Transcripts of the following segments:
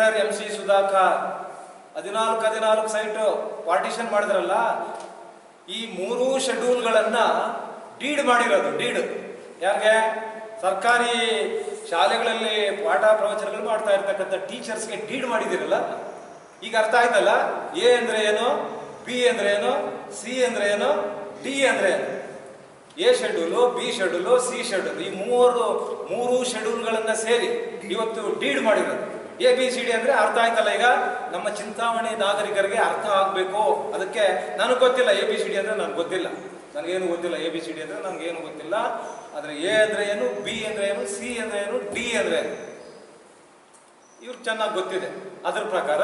Inter M C Sudhakar. ಹದಿನಾಲ್ಕು ಹದಿನಾಲ್ಕು site partition ಮಾಡಿದ್ರಲ್ಲ, ಈ ಮೂರು ಶೆಡ್ಯೂಲ್ಗಳನ್ನ ಡೀಡ್ ಮಾಡಿರೋದು ಡೀಡ್ ಯಾರಿಗೆ ಸರ್ಕಾರಿ ಶಾಲೆಗಳಲ್ಲಿ ಪಾಠ ಪ್ರವಚನಗಳು ಮಾಡ್ತಾ ಇರ್ತಕ್ಕಂಥ ಟೀಚರ್ಸ್ಗೆ ಡೀಡ್ ಮಾಡಿದಿರಲ್ಲ ಈಗ ಅರ್ಥ ಆಯ್ತಲ್ಲ? ಎ ಅಂದ್ರೆ ಏನು? ಬಿ ಅಂದ್ರೆ ಏನು? ಸಿ ಅಂದ್ರೆ ಏನು? ಡಿ ಅಂದ್ರೆ ಏನು? A schedule B schedule C schedule ಈ ಮೂರು ಮೂರು ಶೆಡ್ಯೂಲ್ಗಳನ್ನ ಸೇರಿ ಇವತ್ತು ಡೀಡ್ ಮಾಡಿರೋದು. ಎ ಬಿ ಸಿ ಡಿ ಅಂದ್ರೆ ಅರ್ಥ ಆಯ್ತಲ್ಲ ಈಗ? ನಮ್ಮ ಚಿಂತಾಮಣಿ ನಾಗರಿಕರಿಗೆ ಅರ್ಥ ಆಗ್ಬೇಕು. ಅದಕ್ಕೆ ನನಗೆ ಗೊತ್ತಿಲ್ಲ ಎ ಬಿ ಸಿ ಡಿ ಅಂದ್ರೆ ನನಗೆ ಗೊತ್ತಿಲ್ಲ. ನನಗೇನು ಗೊತ್ತಿಲ್ಲ ಎ ಬಿ ಸಿ ಡಿ ಅಂದ್ರೆ ನನಗೇನು ಗೊತ್ತಿಲ್ಲ. ಆದ್ರೆ ಎ ಅಂದ್ರೆ ಏನು ಬಿ ಅಂದ್ರೆ ಏನು ಸಿ ಅಂದ್ರೆ ಏನು ಡಿ ಅಂದ್ರೆ ಏನು? ಇವ್ರಿಗೆ ಚೆನ್ನಾಗಿ ಗೊತ್ತಿದೆ. ಅದ್ರ ಪ್ರಕಾರ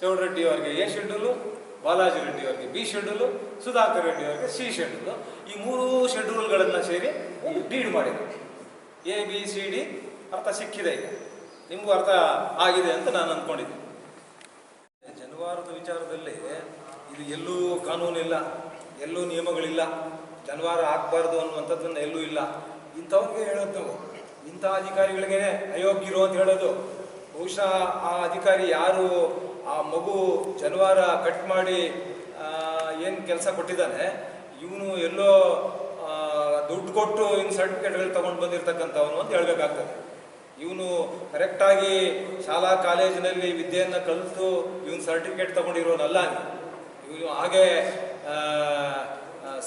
ಚೌಡರೆಡ್ಡಿ ಅವರಿಗೆ ಎ ಶೆಡ್ಯೂಲು, ಬಾಲಾಜಿ ರೆಡ್ಡಿ ಅವರಿಗೆ ಬಿ ಶೆಡ್ಯೂಲು, ಸುಧಾಕರ್ ರೆಡ್ಡಿ ಅವರಿಗೆ ಸಿ ಶೆಡ್ಯೂಲು. ಈ ಮೂರು ಶೆಡ್ಯೂಲ್ಗಳನ್ನು ಸೇರಿ ಡೀಡ್ ಮಾಡಿದೆ ಎ ಬಿ ಸಿ ಡಿ ಅರ್ಥ ಸಿಕ್ಕಿದೆ ಈಗ. ನಿಮಗೂ ಅರ್ಥ ಆಗಿದೆ ಅಂತ ನಾನು ಅಂದ್ಕೊಂಡಿದ್ದೀನಿ. ಜನವಾರದ ವಿಚಾರದಲ್ಲಿ ಇದು ಎಲ್ಲೂ ಕಾನೂನಿಲ್ಲ, ಎಲ್ಲೂ ನಿಯಮಗಳಿಲ್ಲ, ಜನವಾರ ಆಗಬಾರ್ದು ಅನ್ನುವಂಥದ್ದನ್ನು ಎಲ್ಲೂ ಇಲ್ಲ. ಇಂಥವ್ರಿಗೆ ಹೇಳೋದು ನಾವು. ಇಂಥ ಅಧಿಕಾರಿಗಳಿಗೆ ಅಯೋಗ್ಯರು ಅಂತ ಹೇಳೋದು. ಬಹುಶಃ ಆ ಅಧಿಕಾರಿ ಯಾರು? ಆ ಮಗು ಜನವಾರ ಕಟ್ ಮಾಡಿ ಏನು ಕೆಲಸ ಕೊಟ್ಟಿದ್ದಾನೆ? ಇವನು ಎಲ್ಲೋ ದುಡ್ಡು ಕೊಟ್ಟು ಇನ್ನು ಸರ್ಟಿಫಿಕೇಟ್ಗಳು ತೊಗೊಂಡು ಬಂದಿರತಕ್ಕಂಥವನು ಅಂತ ಹೇಳ್ಬೇಕಾಗ್ತದೆ. ಇವನು ಕರೆಕ್ಟಾಗಿ ಶಾಲಾ ಕಾಲೇಜಿನಲ್ಲಿ ವಿದ್ಯೆಯನ್ನು ಕಲಿತು ಇವನು ಸರ್ಟಿಫಿಕೇಟ್ ತಗೊಂಡಿರೋನಲ್ಲ ಇವನು ಹಾಗೆ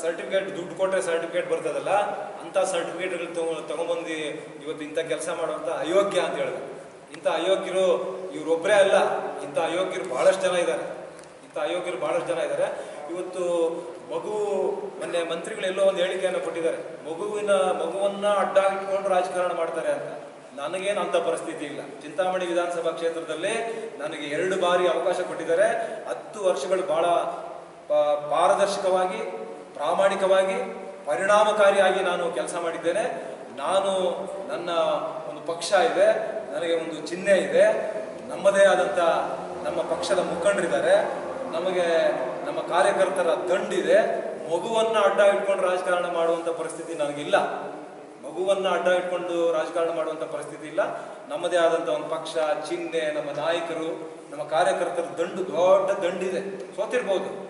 ಸರ್ಟಿಫಿಕೇಟ್ ದುಡ್ಡು ಕೊಟ್ಟರೆ ಸರ್ಟಿಫಿಕೇಟ್ ಬರ್ತದಲ್ಲ, ಅಂಥ ಸರ್ಟಿಫಿಕೇಟ್ಗಳು ತಗೊ, ತಗೊಂಬಂದು ಇವತ್ತು ಇಂಥ ಕೆಲಸ ಮಾಡುವಂಥ ಅಯೋಗ್ಯ ಅಂತ ಹೇಳಿದ್ರು ಇಂಥ ಅಯೋಗ್ಯರು ಇವರೊಬ್ಬರೇ ಅಲ್ಲ, ಇಂಥ ಅಯೋಗ್ಯರು ಬಹಳಷ್ಟು ಜನ ಇದ್ದಾರೆ. ಇಂಥ ಅಯೋಗ್ಯರು ಬಹಳಷ್ಟು ಜನ ಇದ್ದಾರೆ. ಇವತ್ತು ಮಗು, ಮೊನ್ನೆ ಮಂತ್ರಿಗಳು ಎಲ್ಲೋ ಒಂದು ಹೇಳಿಕೆಯನ್ನು ಕೊಟ್ಟಿದ್ದಾರೆ. ಮಗುವಿನ, ಮಗುವನ್ನ ಅಡ್ಡ ಇಟ್ಕೊಂಡು ರಾಜಕಾರಣ ಮಾಡ್ತಾರೆ ಅಂತ. ನನಗೇನು ಅಂತ ಪರಿಸ್ಥಿತಿ ಇಲ್ಲ. ಚಿಂತಾಮಣಿ ವಿಧಾನಸಭಾ ಕ್ಷೇತ್ರದಲ್ಲಿ ನನಗೆ ಎರಡು ಬಾರಿ ಅವಕಾಶ ಕೊಟ್ಟಿದ್ದಾರೆ. ಹತ್ತು ವರ್ಷಗಳು ಬಹಳ ಪಾರದರ್ಶಕವಾಗಿ, ಪ್ರಾಮಾಣಿಕವಾಗಿ, ಪರಿಣಾಮಕಾರಿಯಾಗಿ ನಾನು ಕೆಲಸ ಮಾಡಿದ್ದೇನೆ. ನಾನು ನನ್ನ ಒಂದು ಪಕ್ಷ ಇದೆ, ನನಗೆ ಒಂದು ಚಿಹ್ನೆ ಇದೆ. ನಮ್ಮದೇ ಆದಂಥ ನಮ್ಮ ಪಕ್ಷದ ಮುಖಂಡರಿದ್ದಾರೆ. ನಮಗೆ ನಮ್ಮ ಕಾರ್ಯಕರ್ತರ ದಂಡಿದೆ. ಮಗುವನ್ನು ಅಡ್ಡ ಇಟ್ಕೊಂಡು ರಾಜಕಾರಣ ಮಾಡುವಂಥ ಪರಿಸ್ಥಿತಿ ನನಗಿಲ್ಲ. ಮಗುವನ್ನ ಅಡ್ಡ ಇಟ್ಕೊಂಡು ರಾಜಕಾರಣ ಮಾಡುವಂಥ ಪರಿಸ್ಥಿತಿ ಇಲ್ಲ. ನಮ್ಮದೇ ಆದಂಥ ಒಂದು ಪಕ್ಷ, ಚಿಹ್ನೆ, ನಮ್ಮ ನಾಯಕರು, ನಮ್ಮ ಕಾರ್ಯಕರ್ತರ ದಂಡು, ದೊಡ್ಡ ದಂಡಿದೆ. ಸೋತಿರ್ಬೋದು.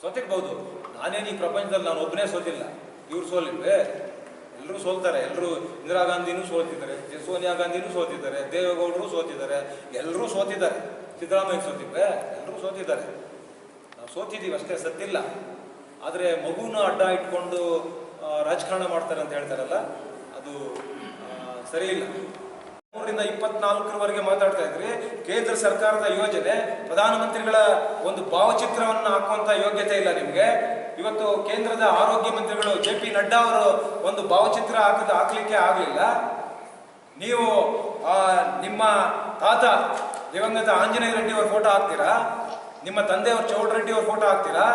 ಸೋತಿರ್ಬೋದು. ನಾನೇನು ಈ ಪ್ರಪಂಚದಲ್ಲಿ ನಾನು ಒಬ್ಬನೇ ಸೋತಿಲ್ಲ. ಇವ್ರು ಸೋಲಿಲ್ವೇ? ಎಲ್ಲರೂ ಸೋಲ್ತಾರೆ. ಎಲ್ಲರೂ ಇಂದಿರಾ ಗಾಂಧಿನೂ ಸೋತಿದ್ದಾರೆ ಸೋನಿಯಾ ಗಾಂಧಿನೂ ಸೋತಿದ್ದಾರೆ. ದೇವೇಗೌಡರು ಸೋತಿದ್ದಾರೆ. ಎಲ್ಲರೂ ಸೋತಿದ್ದಾರೆ. ಸಿದ್ದರಾಮಯ್ಯ ಸೋತಿದ್ವೆ ಎಲ್ಲರೂ ಸೋತಿದ್ದಾರೆ. ನಾವು ಸೋತಿದ್ದೀವಿ ಅಷ್ಟೇ, ಸತ್ತಿಲ್ಲ. ಆದರೆ ಮಗುನ ಅಡ್ಡ ಇಟ್ಕೊಂಡು ರಾಜಕಾರಣ ಮಾಡ್ತಾರೆ ಅಂತ ಹೇಳ್ತಾರಲ್ಲ, ಅದು ಸರಿ ಇಲ್ಲ. ಮೂರರಿಂದ ಇಪ್ಪತ್ನಾಲ್ಕರವರೆಗೆ ಮಾತಾಡ್ತಾ ಇದ್ರಿ. ಕೇಂದ್ರ ಸರ್ಕಾರದ ಯೋಜನೆ, ಪ್ರಧಾನಮಂತ್ರಿಗಳ ಒಂದು ಭಾವಚಿತ್ರವನ್ನು ಹಾಕುವಂತ ಯೋಗ್ಯತೆ ಇಲ್ಲ ನಿಮಗೆ. ಇವತ್ತು ಕೇಂದ್ರದ ಆರೋಗ್ಯ ಮಂತ್ರಿಗಳು ಜೆ ಪಿ ನಡ್ಡಾ ಅವರು ಒಂದು ಭಾವಚಿತ್ರ ಹಾಕದ, ಹಾಕ್ಲಿಕ್ಕೆ ಆಗಲಿಲ್ಲ. ನೀವು ನಿಮ್ಮ ತಾತ ದಿವಂಗತ ಆಂಜನೇಯ ರೆಡ್ಡಿ ಅವ್ರ ಫೋಟೋ ಹಾಕ್ತೀರಾ? ನಿಮ್ಮ ತಂದೆಯವ್ರ ಚೌಡ್ ರೆಡ್ಡಿ ಅವ್ರ ಫೋಟೋ ಹಾಕ್ತೀರಾ?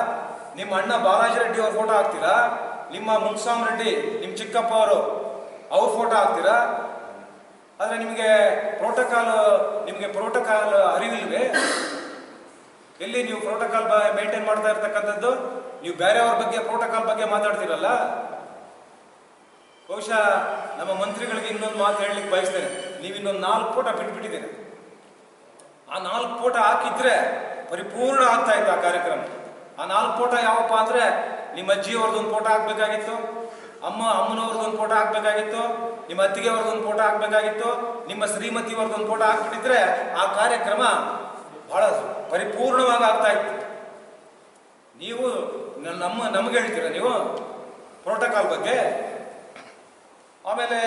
ನಿಮ್ಮ ಅಣ್ಣ ಬಾಲಾಜಿ ರೆಡ್ಡಿ ಅವ್ರ ಫೋಟೋ ಹಾಕ್ತೀರಾ? ನಿಮ್ಮ ಮುನ್ಸಾಮ್ ರೆಡ್ಡಿ ನಿಮ್ಮ ಚಿಕ್ಕಪ್ಪ ಅವರು, ಅವ್ರ ಫೋಟೋ ಹಾಕ್ತೀರಾ? ಆದರೆ ನಿಮಗೆ ಪ್ರೋಟೋಕಾಲ್ ನಿಮಗೆ ಪ್ರೋಟೋಕಾಲ್ ಅರಿವಿಲ್ವೇ? ಎಲ್ಲಿ ನೀವು ಪ್ರೋಟೋಕಾಲ್ ಮೇಂಟೈನ್ ಮಾಡ್ತಾ ಇರ್ತಕ್ಕಂಥದ್ದು? ನೀವು ಬೇರೆಯವ್ರ ಬಗ್ಗೆ ಪ್ರೋಟೋಕಾಲ್ ಬಗ್ಗೆ ಮಾತಾಡ್ತೀರಲ್ಲ? ಬಹುಶಃ ನಮ್ಮ ಮಂತ್ರಿಗಳಿಗೆ ಇನ್ನೊಂದು ಮಾತು ಹೇಳಲಿಕ್ಕೆ ಬಯಸ್ತೇನೆ. ನೀವು ಇನ್ನೊಂದು ನಾಲ್ಕು ಫೋಟೋ ಬಿಟ್ಬಿಟ್ಟಿದ್ದೀರಿ. ಆ ನಾಲ್ಕು ಫೋಟೋ ಹಾಕಿದ್ರೆ ಪರಿಪೂರ್ಣ ಆಗ್ತಾ ಇತ್ತು ಆ ಕಾರ್ಯಕ್ರಮ. ಆ ನಾಲ್ಕು ಫೋಟೋ ಯಾವಪ್ಪ ಅಂದ್ರೆ ನಿಮ್ಮ ಅಜ್ಜಿ ಒಂದು ಫೋಟೋ ಹಾಕ್ಬೇಕಾಗಿತ್ತು, ಅಮ್ಮ ಅಮ್ಮನವ್ರದ್ದು ಒಂದು ಫೋಟೋ ಹಾಕ್ಬೇಕಾಗಿತ್ತು, ನಿಮ್ಮ ಅತ್ತಿಗೆಯವ್ರದ್ದು ಒಂದು ಫೋಟೋ ಹಾಕ್ಬೇಕಾಗಿತ್ತು, ನಿಮ್ಮ ಶ್ರೀಮತಿ ಒಂದು ಫೋಟೋ ಹಾಕ್ಬಿಟ್ಟಿದ್ರೆ ಆ ಕಾರ್ಯಕ್ರಮ ಬಹಳ ಪರಿಪೂರ್ಣವಾಗಿ ಆಗ್ತಾ ಇತ್ತು. ನೀವು ನಮ್ಮ, ನಮಗೆ ಹೇಳ್ತೀರ ನೀವು? ಪ್ರೋಟೋಕಾಲ್ ಬಗ್ಗೆ? ಆಮೇಲೆ